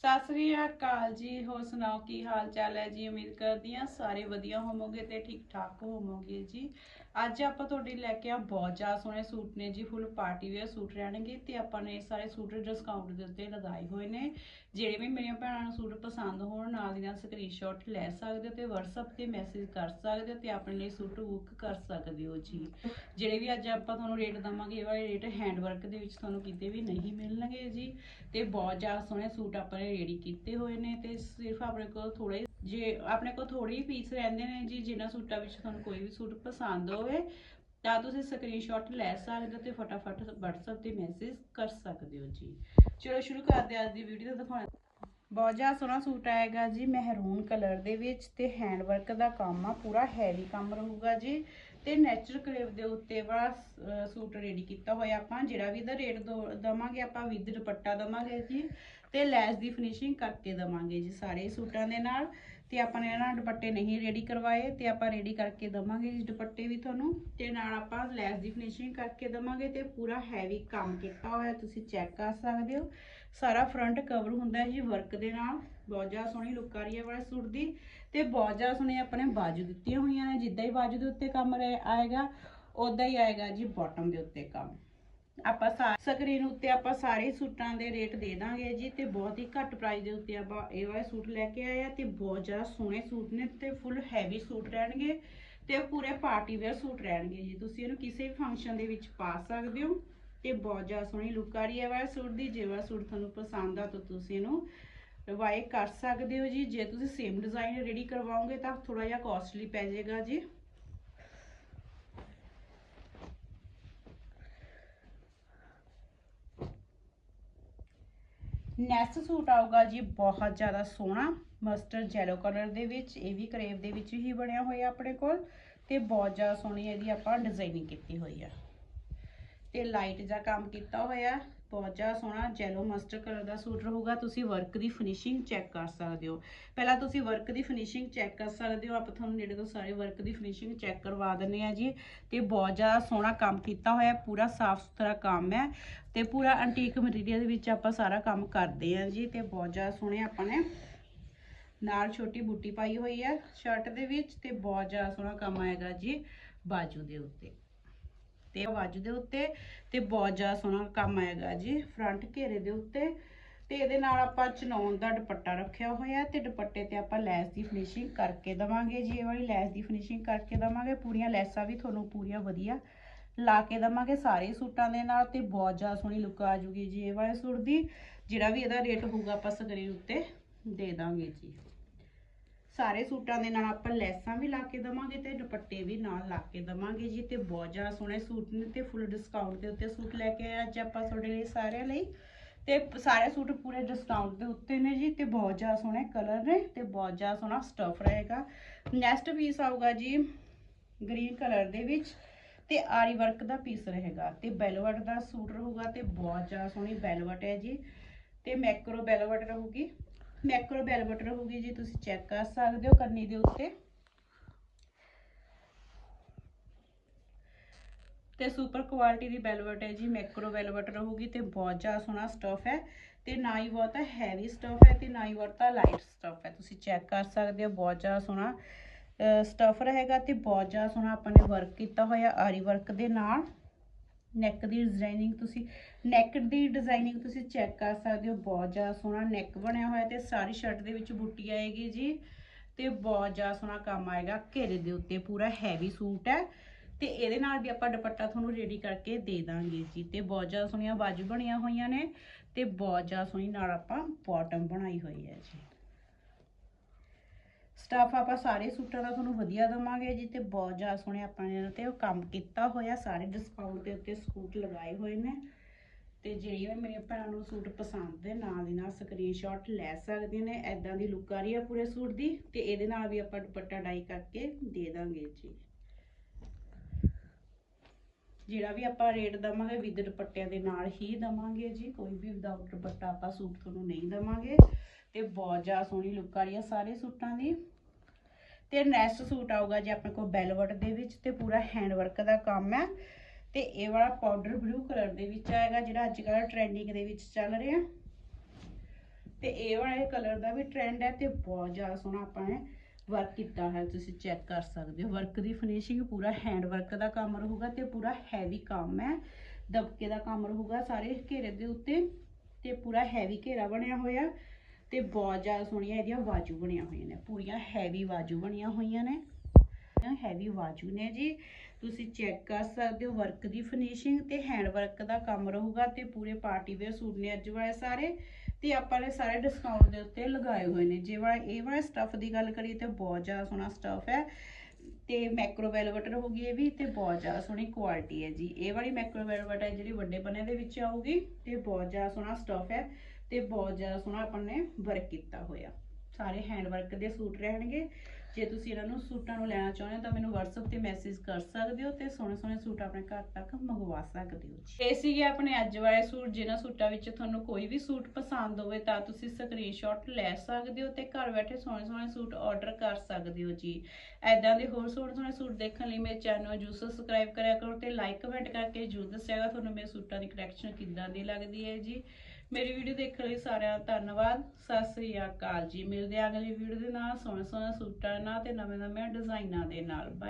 ਸਤਿ ਸ੍ਰੀ ਅਕਾਲ ਜੀ, ਹੋਰ ਸੁਣਾਓ ਕੀ ਹਾਲ ਚਾਲ ਹੈ? ਜੀ, ਉਮੀਦ ਕਰਦੀ ਹਾਂ ਸਾਰੇ ਵਧੀਆ ਹੋਵੋਗੇ ਤੇ ਠੀਕ ਠਾਕ ਹੋਵੋਗੇ ਜੀ। ਅੱਜ ਆਪਾਂ ਤੁਹਾਡੇ ਲੈ ਕੇ ਆ ਬਹੁਤ ਜ਼ਿਆਦਾ ਸੋਹਣੇ ਸੂਟ ਨੇ ਜੀ, ਫੁੱਲ ਪਾਰਟੀ ਵੇਅਰ ਸੂਟ ਰਹਿਣਗੇ ਤੇ ਆਪਾਂ ਨੇ ਇਹ ਸਾਰੇ ਸੂਟ ਡਿਸਕਾਊਂਟ ਦੇ ਉੱਤੇ ਲਗਾਏ ਹੋਏ ਨੇ। ਜਿਹੜੇ ਵੀ ਮੇਰੀਆਂ ਭੈਣਾਂ ਨੂੰ ਸੂਟ ਪਸੰਦ ਹੋਣ, ਨਾਲ ਦੀ ਨਾਲ ਸਕਰੀਨਸ਼ਾਟ ਲੈ ਸਕਦੇ ਹੋ ਤੇ WhatsApp ਤੇ ਮੈਸੇਜ ਕਰ ਸਕਦੇ ਹੋ ਤੇ ਆਪਣੇ ਲਈ ਸੂਟ ਬੁੱਕ ਕਰ ਸਕਦੇ ਹੋ ਜੀ। ਜਿਹੜੇ ਵੀ ਅੱਜ ਆਪਾਂ ਤੁਹਾਨੂੰ ਰੇਟ ਦਵਾਂਗੇ, ਇਹ ਵਾਲੇ ਰੇਟ ਹੈਂਡ ਵਰਕ ਦੇ ਵਿੱਚ ਤੁਹਾਨੂੰ ਕਿਤੇ ਵੀ ਨਹੀਂ ਮਿਲਣਗੇ ਜੀ। ਤੇ ਬਹੁਤ ਜ਼ਿਆਦਾ ਸੋਹਣੇ ਸੂਟ ਆਪਾਂ ਨੇ ਰੈਡੀ ਕੀਤੇ ਹੋਏ ਨੇ ਤੇ ਸਿਰਫ ਆਪਣੇ ਕੋਲ ਥੋੜੇ ਜੇ ਆਪਣੇ ਕੋਲ ਥੋੜੇ ਹੀ ਪੀਸ ਰਹਿੰਦੇ ਨੇ ਜੀ, ਜਿਨ੍ਹਾਂ ਸੂਟਾਂ ਵਿੱਚ ਤੁਹਾਨੂੰ ਕੋਈ ਵੀ ਸੂਟ ਪਸੰਦ ਹੋਵੇ, ਤਾਂ ਤੁਸੀਂ ਸਕਰੀਨਸ਼ਾਟ ਲੈ ਸਕਦੇ ਹੋ ਤੇ ਫਟਾਫਟ WhatsApp ਤੇ ਮੈਸੇਜ ਕਰ ਸਕਦੇ ਹੋ ਜੀ। ਚਲੋ, ਸ਼ੁਰੂ ਕਰਦੇ ਹਾਂ ਅੱਜ ਦੀ ਵੀਡੀਓ ਦਿਖਾਉਣ ਬਹੁਤ ਜ਼ਿਆਦਾ ਸੋਹਣਾ ਸੂਟ ਆਏਗਾ ਜੀ, ਮਹਿਰੂਨ ਕਲਰ ਦੇ ਵਿੱਚ ਤੇ ਹੈਂਡ ਵਰਕ ਦਾ ਕੰਮ ਆ, ਪੂਰਾ ਹੈਵੀ ਕੰਮ ਰਹੂਗਾ ਜੀ। ਤੇ ਨੈਚੁਰਲ ਕਲੇਵ ਦੇ ਉੱਤੇ ਵਾਲਾ ਸੂਟ ਰੈਡੀ ਕੀਤਾ ਹੋਇਆ ਆਪਾਂ, ਜਿਹੜਾ ਵੀ ਇਹਦਾ ਰੇਟ ਦਵਾਂਗੇ, ਆਪਾਂ ਵਿਦ ਦੁਪੱਟਾ ਦਵਾਂਗੇ ਜੀ। ਤੇ ਲੈਸ ਦੀ ਫਿਨਿਸ਼ਿੰਗ ਕਰਕੇ ਦਵਾਂਗੇ ਜੀ ਸਾਰੇ ਸੂਟਾਂ ਦੇ ਨਾਲ। ਤੇ ਆਪਾਂ ਨੇ ਨਾ ਦੁਪੱਟੇ ਨਹੀਂ ਰੈਡੀ ਕਰਵਾਏ, ਤੇ ਆਪਾਂ ਰੈਡੀ ਕਰਕੇ ਦਵਾਂਗੇ ਜੀ ਦੁਪੱਟੇ ਵੀ ਤੁਹਾਨੂੰ। ਤੇ ਨਾਲ ਆਪਾਂ ਲੈਸ ਦੀ ਫਿਨਿਸ਼ਿੰਗ ਕਰਕੇ ਦਵਾਂਗੇ ਤੇ ਪੂਰਾ ਹੈਵੀ ਕੰਮ ਕੀਤਾ ਹੋਇਆ ਤੁਸੀਂ ਚੈੱਕ ਕਰ ਸਕਦੇ ਹੋ। ਸਾਰਾ ਫਰੰਟ ਕਵਰ ਹੁੰਦਾ ਜੀ ਵਰਕ ਦੇ ਨਾਲ। ਬਹੁਤ ਜ਼ਿਆਦਾ ਸੋਹਣੀ ਲੁੱਕ ਆ ਰਹੀ ਹੈ ਵਾਲੇ ਸੂਟ ਦੀ। ਤੇ ਬਹੁਤ ਜ਼ਿਆਦਾ ਸੋਹਣੇ ਆਪਣੇ ਬਾਜੂ ਦਿੱਤੀਆਂ ਹੋਈਆਂ ਨੇ। ਜਿੱਦਾਂ ਹੀ ਬਾਜੂ ਦੇ ਉੱਤੇ ਕੰਮ ਰਹਿ- ਆਏਗਾ ਉਦਾਂ ਹੀ ਆਏਗਾ ਜੀ ਬਾਟਮ ਦੇ ਉੱਤੇ ਕੰਮ। ਆਪਾਂ ਸਕਰੀਨ ਉੱਤੇ ਆਪਾਂ ਸਾਰੇ ਸੂਟਾਂ ਦੇ ਰੇਟ ਦੇ ਦਾਂਗੇ ਜੀ ਤੇ ਬਹੁਤ ਹੀ ਘੱਟ ਪ੍ਰਾਈਸ ਦੇ ਉੱਤੇ ਆਪਾਂ ਇਹ ਵਾਲੇ ਸੂਟ ਲੈ ਕੇ ਆਏ ਆ ਤੇ ਬਹੁਤ ਜ਼ਿਆਦਾ ਸੋਹਣੇ ਸੂਟ ਨੇ ਤੇ ਫੁੱਲ ਹੈਵੀ ਸੂਟ ਰਹਿਣਗੇ ਤੇ ਪੂਰੇ ਪਾਰਟੀ ਵੇਅਰ ਸੂਟ ਰਹਿਣਗੇ ਜੀ। ਤੁਸੀਂ ਇਹਨੂੰ ਕਿਸੇ ਵੀ ਫੰਕਸ਼ਨ ਦੇ ਵਿੱਚ ਪਾ ਸਕਦੇ ਹੋ ਤੇ ਬਹੁਤ ਜ਼ਿਆਦਾ ਸੋਹਣੀ ਲੁੱਕ ਆ ਰਹੀ ਹੈ ਵਾਲੇ ਸੂਟ ਦੀ। ਜੇ ਵਾਲਾ ਸੂਟ ਤੁਹਾਨੂੰ ਪਸੰਦ ਆ ਤਾਂ ਤੁਸੀਂ ਇਹਨੂੰ ਵਾਏ ਕਰ ਸਕਦੇ ਹੋ ਜੀ। ਜੇ ਤੁਸੀਂ ਸੇਮ ਡਿਜ਼ਾਈਨ ਰੈਡੀ ਕਰਵਾਓਗੇ ਤਾਂ ਥੋੜਾ ਜਿਹਾ ਕਾਸਟਲੀ ਪੈ ਜਾਏਗਾ ਜੀ। ਨੈਕਸਟ ਸੂਟ ਆਊਗਾ ਜੀ, ਬਹੁਤ ਜ਼ਿਆਦਾ ਸੋਹਣਾ ਮਸਟਰਡ ਯੈਲੋ ਕਲਰ ਦੇ ਵਿੱਚ, ਇਹ ਵੀ ਕਰੇਵ ਦੇ ਵਿੱਚ ਹੀ ਬਣਿਆ ਹੋਇਆ ਆਪਣੇ ਕੋਲ ਤੇ ਬਹੁਤ ਜ਼ਿਆਦਾ ਸੋਹਣੀ ਇਹਦੀ ਆਪਾਂ ਡਿਜ਼ਾਈਨਿੰਗ ਕੀਤੀ ਹੋਈ ਆ। ਤੇ ਲਾਈਟ ਜਿਹਾ ਕੰਮ ਕੀਤਾ ਹੋਇਆ। ਬਹੁਤ ਜ਼ਿਆਦਾ ਸੋਹਣਾ ਜੈਲੋ ਮਸਟਰ ਕਲਰ ਦਾ ਸੂਟ ਰਹੂਗਾ। ਤੁਸੀਂ ਵਰਕ ਦੀ ਫਿਨਿਸ਼ਿੰਗ ਚੈੱਕ ਕਰ ਸਕਦੇ ਹੋ। ਪਹਿਲਾਂ ਤੁਸੀਂ ਵਰਕ ਦੀ ਫਿਨਿਸ਼ਿੰਗ ਚੈੱਕ ਕਰ ਸਕਦੇ ਹੋ। ਆਪਾਂ ਤੁਹਾਨੂੰ ਨੇੜੇ ਤੋਂ ਸਾਰੇ ਵਰਕ ਦੀ ਫਿਨਿਸ਼ਿੰਗ ਚੈੱਕ ਕਰਵਾ ਦਿੰਨੇ ਆ ਜੀ। ਤੇ ਬਹੁਤ ਜ਼ਿਆਦਾ ਸੋਹਣਾ ਕੰਮ ਕੀਤਾ ਹੋਇਆ ਪੂਰਾ ਸਾਫ਼ ਸੁਥਰਾ ਕੰਮ ਹੈ। ਤੇ ਪੂਰਾ ਐਂਟੀਕ ਮਟੀਰੀਅਲ ਦੇ ਵਿੱਚ ਆਪਾਂ ਸਾਰਾ ਕੰਮ ਕਰਦੇ ਆ ਜੀ। ਤੇ ਬਹੁਤ ਜ਼ਿਆਦਾ ਸੋਹਣੇ ਆਪਾਂ ਨੇ ਨਾਲ ਛੋਟੀ ਬੂਟੀ ਪਾਈ ਹੋਈ ਹੈ ਸ਼ਰਟ ਦੇ ਵਿੱਚ। ਤੇ ਬਹੁਤ ਜ਼ਿਆਦਾ ਸੋਹਣਾ ਕੰਮ ਆਏਗਾ ਜੀ ਬਾਜੂ ਦੇ ਉੱਤੇ। ਤੇ ਬਾਜੂ ਦੇ ਉੱਤੇ ਤੇ ਬਹੁਤ ਜ਼ਿਆਦਾ ਸੋਹਣਾ ਕੰਮ ਆਏਗਾ ਜੀ ਫਰੰਟ ਘੇਰੇ ਦੇ ਉੱਤੇ। ਤੇ ਇਹਦੇ ਨਾਲ ਆਪਾਂ ਚਨੌਨ ਦਾ ਦੁਪੱਟਾ ਰੱਖਿਆ ਹੋਇਆ ਤੇ ਦੁਪੱਟੇ ਤੇ ਆਪਾਂ ਲੈਸ ਦੀ ਫਿਨਿਸ਼ਿੰਗ ਕਰਕੇ ਦਵਾਂਗੇ ਜੀ। ਇਹ ਵਾਲੀ ਲੈਸ ਦੀ ਫਿਨਿਸ਼ਿੰਗ ਕਰਕੇ ਦਵਾਂਗੇ। ਪੂਰੀਆਂ ਲੈਸਾਂ ਵੀ ਤੁਹਾਨੂੰ ਪੂਰੀਆਂ ਵਧੀਆ ਲਾ ਕੇ ਦਵਾਂਗੇ ਸਾਰੇ ਸੂਟਾਂ ਦੇ ਨਾਲ ਤੇ ਬਹੁਤ ਜ਼ਿਆਦਾ ਸੋਹਣੀ ਲੁੱਕ ਆ ਜੂਗੀ ਜੀ ਇਹ ਵਾਲੇ ਸੂਟ ਦੀ। ਜਿਹੜਾ ਵੀ ਇਹਦਾ ਰੇਟ ਹੋਊਗਾ ਆਪਾਂ ਸਕਰੀਨ ਉੱਤੇ ਦੇ ਦਾਂਗੇ ਜੀ। ਸਾਰੇ ਸੂਟਾਂ ਦੇ ਨਾਲ ਆਪਾਂ ਲੈਸਾਂ ਵੀ ਲਾ ਕੇ ਦਵਾਂਗੇ ਤੇ ਦੁਪੱਟੇ ਵੀ ਨਾਲ ਲਾ ਕੇ ਦਵਾਂਗੇ ਜੀ ਤੇ ਬਹੁਤ ਜ਼ਿਆਦਾ ਸੋਹਣੇ ਸੂਟ ਨੇ ਤੇ ਫੁੱਲ ਡਿਸਕਾਊਂਟ ਦੇ ਉੱਤੇ ਸੂਟ ਲੈ ਕੇ ਆਏ ਅੱਜ ਆਪਾਂ ਤੁਹਾਡੇ ਲਈ ਸਾਰਿਆਂ ਲਈ। ਤੇ ਸਾਰੇ ਸੂਟ ਪੂਰੇ ਡਿਸਕਾਊਂਟ ਦੇ ਉੱਤੇ ਨੇ ਜੀ ਤੇ ਬਹੁਤ ਜ਼ਿਆਦਾ ਸੋਹਣੇ ਕਲਰ ਨੇ ਤੇ ਬਹੁਤ ਜ਼ਿਆਦਾ ਸੋਹਣਾ ਸਟਫ ਰਹੇਗਾ। ਨੈਕਸਟ ਪੀਸ ਆਊਗਾ ਜੀ ਗ੍ਰੀਨ ਕਲਰ ਦੇ ਵਿੱਚ ਤੇ ਆਰੀ ਵਰਕ ਦਾ ਪੀਸ ਰਹੇਗਾ ਤੇ ਬੈਲਵਟ ਦਾ ਸੂਟ ਰਹੂਗਾ ਤੇ ਬਹੁਤ ਜ਼ਿਆਦਾ ਸੋਹਣੀ ਬੈਲਵਟ ਹੈ ਜੀ ਤੇ ਮੈਕਰੋ ਬੈਲਵਟ ਰਹੂਗੀ। ਮੈਕਰੋ ਬੈਲਵਟ ਰਹੂਗੀ ਜੀ, ਤੁਸੀਂ ਚੈੱਕ ਕਰ ਸਕਦੇ ਹੋ ਕੰਨੀ ਦੇ ਉੱਤੇ। ਤੇ ਸੁਪਰ ਕੁਆਲਿਟੀ ਦੀ ਬੈਲਵਟ ਹੈ ਜੀ, ਮੈਕਰੋ ਬੈਲਵਟ ਰਹੂਗੀ ਤੇ ਬਹੁਤ ਜ਼ਿਆਦਾ ਸੋਹਣਾ ਸਟਫ ਹੈ। ਤੇ ਨਾ ਹੀ ਬਹੁਤਾ ਹੈਵੀ ਸਟਫ ਹੈ ਤੇ ਨਾ ਹੀ ਬਹੁਤਾ ਲਾਈਟ ਸਟਫ ਹੈ। ਤੁਸੀਂ ਚੈੱਕ ਕਰ ਸਕਦੇ ਹੋ, ਬਹੁਤ ਜ਼ਿਆਦਾ ਸੋਹਣਾ ਸਟਫ ਰਹੇਗਾ ਤੇ ਬਹੁਤ ਜ਼ਿਆਦਾ ਸੋਹਣਾ ਆਪਾਂ ਨੇ ਵਰਕ ਕੀਤਾ ਹੋਇਆ ਆਰੀ ਵਰਕ ਦੇ ਨਾਲ। ਨੈਕ ਦੀ ਡਿਜ਼ਾਈਨਿੰਗ ਤੁਸੀਂ ਨੈਕ ਦੀ ਡਿਜ਼ਾਈਨਿੰਗ ਤੁਸੀਂ ਚੈੱਕ ਕਰ ਸਕਦੇ ਹੋ, ਬਹੁਤ ਜ਼ਿਆਦਾ ਸੋਹਣਾ ਨੈਕ ਬਣਿਆ ਹੋਇਆ ਤੇ ਸਾਰੀ ਸ਼ਰਟ ਦੇ ਵਿੱਚ ਬੂਟੀ ਆਏਗੀ ਜੀ ਤੇ ਬਹੁਤ ਜ਼ਿਆਦਾ ਸੋਹਣਾ ਕੰਮ ਆਏਗਾ, ਘੇਰੇ ਦੇ ਉੱਤੇ ਪੂਰਾ ਹੈਵੀ ਸੂਟ ਹੈ ਤੇ ਇਹਦੇ ਨਾਲ ਵੀ ਆਪਾਂ ਦੁਪੱਟਾ ਤੁਹਾਨੂੰ ਰੈਡੀ ਕਰਕੇ ਦੇ ਦਾਂਗੇ ਜੀ ਤੇ ਬਹੁਤ ਜ਼ਿਆਦਾ ਸੋਹਣੀਆਂ ਬਾਜੂ ਬਣੀਆਂ ਹੋਈਆਂ ਨੇ ਤੇ ਬਹੁਤ ਜ਼ਿਆਦਾ ਸੋਹਣੀ ਨਾਲ ਆਪਾਂ ਬਾਟਮ ਬਣਾਈ ਹੋਈ ਹੈ ਜੀ। ਸਟਾਫ ਆਪਾਂ ਸਾਰੇ ਸੂਟਾਂ ਦਾ ਤੁਹਾਨੂੰ ਵਧੀਆ ਦਵਾਂਗੇ ਜੀ ਤੇ ਬਹੁਤ ਜ਼ਿਆਦਾ ਸੋਹਣੇ ਆਪਾਂ ਨੇ ਇਹਨਾਂ ਤੇ ਉਹ ਕੰਮ ਕੀਤਾ ਹੋਇਆ, ਸਾਰੇ ਡਿਸਕਾਊਂਟ ਦੇ ਉੱਤੇ ਸੂਟ ਲਗਾਏ ਹੋਏ ਨੇ। ਤੇ ਜਿਹੜੀਆਂ ਵੀ ਮੇਰੀਆਂ ਭੈਣਾਂ ਨੂੰ ਸੂਟ ਪਸੰਦ ਦੇ, ਨਾਲ ਦੀ ਨਾਲ ਸਕਰੀਨਸ਼ਾਟ ਲੈ ਸਕਦੀਆਂ ਨੇ ਐਦਾਂ ਦੀ ਲੁੱਕ ਆ ਰਹੀ ਹੈ ਪੂਰੇ ਸੂਟ ਦੀ, ਤੇ ਇਹਦੇ ਨਾਲ ਵੀ ਆਪਾਂ ਦੁਪੱਟਾ ਡਾਈ ਕਰਕੇ ਦੇ ਦਾਂਗੇ ਜੀ। ਜਿਹੜਾ ਵੀ ਆਪਾਂ ਰੇਟ ਦਵਾਂਗੇ ਵਿਦ ਦੁਪੱਟਿਆਂ ਦੇ ਨਾਲ ਹੀ ਦਵਾਂਗੇ ਜੀ, ਕੋਈ ਵੀ ਵਿਦਆਊਟ ਦੁਪੱਟਾ ਆਪਾਂ ਸੂਟ ਤੁਹਾਨੂੰ ਨਹੀਂ ਦਵਾਂਗੇ। ਤੇ ਬਹੁਤ ਜ਼ਿਆਦਾ ਸੋਹਣੀ ਲੁੱਕ ਆ ਰਹੀ ਹੈ ਸਾਰੇ ਸੂਟਾਂ ਦੀ। ਤੇ ਨੈਕਸਟ ਸੂਟ ਆਊਗਾ ਜੀ ਆਪਣੇ ਕੋਲ ਬੈਲਵਟ ਦੇ ਵਿੱਚ ਤੇ ਪੂਰਾ ਹੈਂਡ ਵਰਕ ਦਾ ਕੰਮ ਹੈ ਤੇ ਇਹ ਵਾਲਾ ਪਾਊਡਰ ਬਲੂ ਕਲਰ ਦੇ ਵਿੱਚ ਆਏਗਾ, ਜਿਹੜਾ ਅੱਜ ਕੱਲ੍ਹ ਟ੍ਰੈਂਡਿੰਗ ਦੇ ਵਿੱਚ ਚੱਲ ਰਿਹਾ। ਤੇ ਇਹ ਵਾਲੇ ਕਲਰ ਦਾ ਵੀ ਟ੍ਰੈਂਡ ਹੈ ਤੇ ਬਹੁਤ ਜ਼ਿਆਦਾ ਸੋਹਣਾ ਆਪਾਂ ਨੇ ਵਰਕ ਕੀਤਾ ਹੈ, ਤੁਸੀਂ ਚੈੱਕ ਕਰ ਸਕਦੇ ਹੋ। ਵਰਕ ਦੀ ਫਿਨਿਸ਼ਿੰਗ ਪੂਰਾ ਹੈਂਡ ਵਰਕ ਦਾ ਕੰਮ ਰਹੂਗਾ ਤੇ ਪੂਰਾ ਹੈਵੀ ਕੰਮ ਹੈ। ਦਬਕੇ ਦਾ ਕੰਮ ਰਹੂਗਾ ਸਾਰੇ ਘੇਰੇ ਦੇ ਉੱਤੇ ਤੇ ਪੂਰਾ ਹੈਵੀ ਘੇਰਾ ਬਣਿਆ ਹੋਇਆ ਤੇ ਬਹੁਤ ਜ਼ਿਆਦਾ ਸੋਹਣੀਆਂ ਇਹਦੀਆਂ ਬਾਜੂ ਬਣੀਆਂ ਹੋਈਆਂ ਨੇ। ਪੂਰੀਆਂ ਹੈਵੀ ਬਾਜੂ ਬਣੀਆਂ ਹੋਈਆਂ ਨੇ। ਹੈਵੀ ਬਾਜੂ ਨੇ ਜੀ। ਤੁਸੀਂ ਚੈੱਕ ਕਰ ਸਕਦੇ ਹੋ ਵਰਕ ਦੀ ਫਿਨਿਸ਼ਿੰਗ ਤੇ ਹੈਂਡ ਵਰਕ ਦਾ ਕੰਮ ਰਹੂਗਾ ਤੇ ਪੂਰੇ ਪਾਰਟੀ ਵੇਅਰ ਸੂਟ ਨੇ ਅੱਜ ਵਾਲੇ ਸਾਰੇ ਤੇ ਆਪਾਂ ਨੇ ਸਾਰੇ ਡਿਸਕਾਊਂਟ ਦੇ ਉੱਤੇ ਲਗਾਏ ਹੋਏ ਨੇ। ਜੇ ਵਾਲਾ ਇਹ ਵਾਲਾ ਸਟੱਫ ਦੀ ਗੱਲ ਕਰੀਏ ਤੇ ਬਹੁਤ ਜ਼ਿਆਦਾ ਸੋਹਣਾ ਸਟੱਫ ਹੈ ਤੇ ਮੈਕਰੋ ਵੈਲਵਟ ਰਹੂਗੀ ਇਹ ਵੀ ਤੇ ਬਹੁਤ ਜ਼ਿਆਦਾ ਸੋਹਣੀ ਕੁਆਲਿਟੀ ਹੈ ਜੀ। ਇਹ ਵਾਲੀ ਮੈਕਰੋ ਵੈਲਵਟ ਹੈ ਜਿਹੜੀ ਵੱਡੇ ਬੰਨੇ ਦੇ ਵਿੱਚ ਆਊਗੀ ਤੇ ਬਹੁਤ ਜ਼ਿਆਦਾ ਸੋਹਣਾ ਸਟੱਫ ਹੈ ਤੇ ਬਹੁਤ ਜ਼ਿਆਦਾ ਸੋਹਣਾ ਆਪਾਂ ਨੇ ਵਰਕ ਕੀਤਾ ਹੋਇਆ। ਸਾਰੇ ਹੈਂਡ ਵਰਕ ਦੇ ਸੂਟ ਰਹਿਣਗੇ। ਜੇ ਤੁਸੀਂ ਇਹਨਾਂ ਨੂੰ ਸੂਟਾਂ ਨੂੰ ਲੈਣਾ ਚਾਹੁੰਦੇ ਹੋ ਤਾਂ ਮੈਨੂੰ WhatsApp ਤੇ ਮੈਸੇਜ ਕਰ ਸਕਦੇ ਹੋ ਤੇ ਸੋਹਣੇ ਸੋਹਣੇ ਸੂਟ ਆਪਣੇ ਘਰ ਤੱਕ ਮੰਗਵਾ ਸਕਦੇ ਹੋ ਜੀ। ਇਹ ਸੀਗੇ ਆਪਣੇ ਅੱਜ ਵਾਲੇ ਸੂਟ, ਜਿਨ੍ਹਾਂ ਸੂਟਾਂ ਵਿੱਚ ਤੁਹਾਨੂੰ ਕੋਈ ਵੀ ਸੂਟ ਪਸੰਦ ਹੋਵੇ ਤਾਂ ਤੁਸੀਂ ਸਕਰੀਨਸ਼ਾਟ ਲੈ ਸਕਦੇ ਹੋ ਤੇ ਘਰ ਬੈਠੇ ਸੋਹਣੇ ਸੋਹਣੇ ਸੂਟ ਆਰਡਰ ਕਰ ਸਕਦੇ ਹੋ ਜੀ। ਐਦਾਂ ਦੇ ਹੋਰ ਸੋਹਣੇ ਸੋਹਣੇ ਸੂਟ ਦੇਖਣ ਲਈ ਮੇਰੇ ਚੈਨਲ ਨੂੰ ਜਰੂਰ ਸਬਸਕ੍ਰਾਈਬ ਕਰਿਆ ਕਰੋ ਤੇ ਲਾਈਕ ਕਮੈਂਟ ਕਰਕੇ ਜਰੂਰ ਦੱਸਿਆਗਾ ਤੁਹਾਨੂੰ ਮੇਰੇ ਸੂਟਾਂ ਦੀ ਕਲੈਕਸ਼ਨ ਕਿੱਦਾਂ ਦੀ ਲੱਗਦੀ ਹੈ ਜੀ। ਮੇਰੀ ਵੀਡੀਓ ਦੇਖਣ ਲਈ ਸਾਰਿਆਂ ਦਾ ਧੰਨਵਾਦ। ਸਤਿ ਸ੍ਰੀ ਅਕਾਲ ਜੀ। ਮਿਲਦੇ ਆ ਅਗਲੀ ਵੀਡੀਓ ਦੇ ਨਾਲ। ਸੋਹਣੇ ਸੋਹਣੇ ਸੂਟਾਂ ਨਾਲ ਤੇ ਨਵੇਂ ਨਵੇਂ ਡਿਜ਼ਾਈਨਾਂ ਦੇ ਨਾਲ। ਬਾਏ